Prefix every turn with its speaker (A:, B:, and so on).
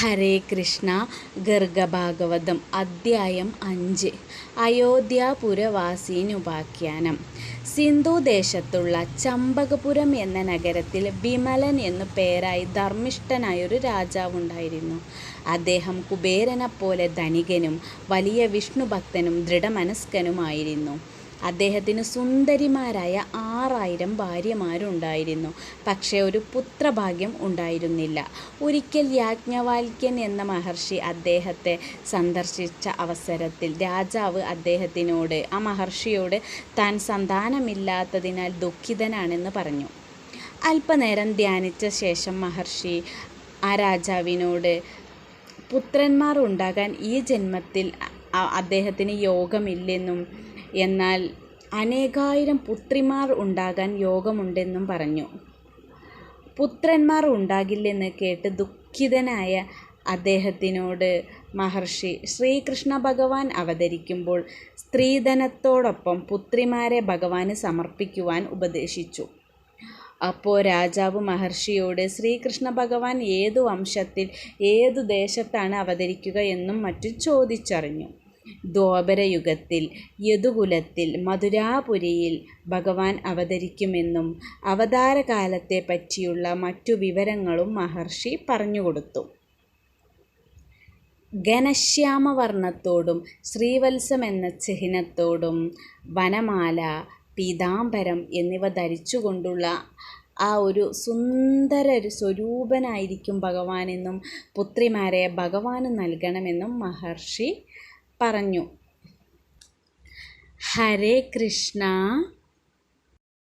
A: ഹരേ കൃഷ്ണ ഗർഗഭാഗവതം അദ്ധ്യായം അഞ്ച് അയോധ്യാപുരവാസീനുപാഖ്യാനം. സിന്ധുദേശത്തുള്ള ചമ്പകപുരം എന്ന നഗരത്തിൽ വിമലൻ എന്നു പേരായി ധർമ്മിഷ്ഠനായൊരു രാജാവുണ്ടായിരുന്നു. അദ്ദേഹം കുബേരനെപ്പോലെ ധനികനും വലിയ വിഷ്ണുഭക്തനും ദൃഢമനസ്കനുമായിരുന്നു. അദ്ദേഹത്തിന് സുന്ദരിമാരായ ആറായിരം ഭാര്യമാരുണ്ടായിരുന്നു. പക്ഷേ ഒരു പുത്രഭാഗ്യം ഉണ്ടായിരുന്നില്ല. ഒരിക്കൽ യാജ്ഞവാൽക്യൻ എന്ന മഹർഷി അദ്ദേഹത്തെ സന്ദർശിച്ച അവസരത്തിൽ രാജാവ് അദ്ദേഹത്തിനോട് ആ മഹർഷിയോട് താൻ സന്താനമില്ലാത്തതിനാൽ ദുഃഖിതനാണെന്ന് പറഞ്ഞു. അല്പനേരം ധ്യാനിച്ച ശേഷം മഹർഷി ആ രാജാവിനോട് പുത്രന്മാർ ഉണ്ടാകാൻ ഈ ജന്മത്തിൽ അദ്ദേഹത്തിന് യോഗമില്ലെന്നും എന്നാൽ അനേകായിരം പുത്രിമാർ ഉണ്ടാകാൻ യോഗമുണ്ടെന്നും പറഞ്ഞു. പുത്രന്മാർ ഉണ്ടാകില്ലെന്ന് കേട്ട് ദുഃഖിതനായ അദ്ദേഹത്തിനോട് മഹർഷി ശ്രീകൃഷ്ണ ഭഗവാൻ അവതരിക്കുമ്പോൾ സ്ത്രീധനത്തോടൊപ്പം പുത്രിമാരെ ഭഗവാന് സമർപ്പിക്കുവാൻ ഉപദേശിച്ചു. അപ്പോൾ രാജാവ് മഹർഷിയോട് ശ്രീകൃഷ്ണ ഭഗവാൻ ഏതു വംശത്തിൽ ഏതു ദേശത്താണ് അവതരിക്കുക എന്നും മറ്റും ചോദിച്ചറിഞ്ഞു. ദ്വാപരയുഗത്തിൽ യദുകുലത്തിൽ മധുരാപുരിയിൽ ഭഗവാൻ അവതരിക്കുമെന്നും അവതാരകാലത്തെ പറ്റിയുള്ള മറ്റു വിവരങ്ങളും മഹർഷി പറഞ്ഞുകൊടുത്തു. ഘനശ്യാമവർണത്തോടും ശ്രീവത്സം എന്ന ചിഹ്നത്തോടും വനമാല പീതാംബരം എന്നിവ ധരിച്ചുകൊണ്ടുള്ള ആ ഒരു സുന്ദര ഒരു സ്വരൂപനായിരിക്കും ഭഗവാനെന്നും പുത്രിമാരെ ഭഗവാന് നൽകണമെന്നും മഹർഷി പറഞ്ഞു. ഹരേ കൃഷ്ണ.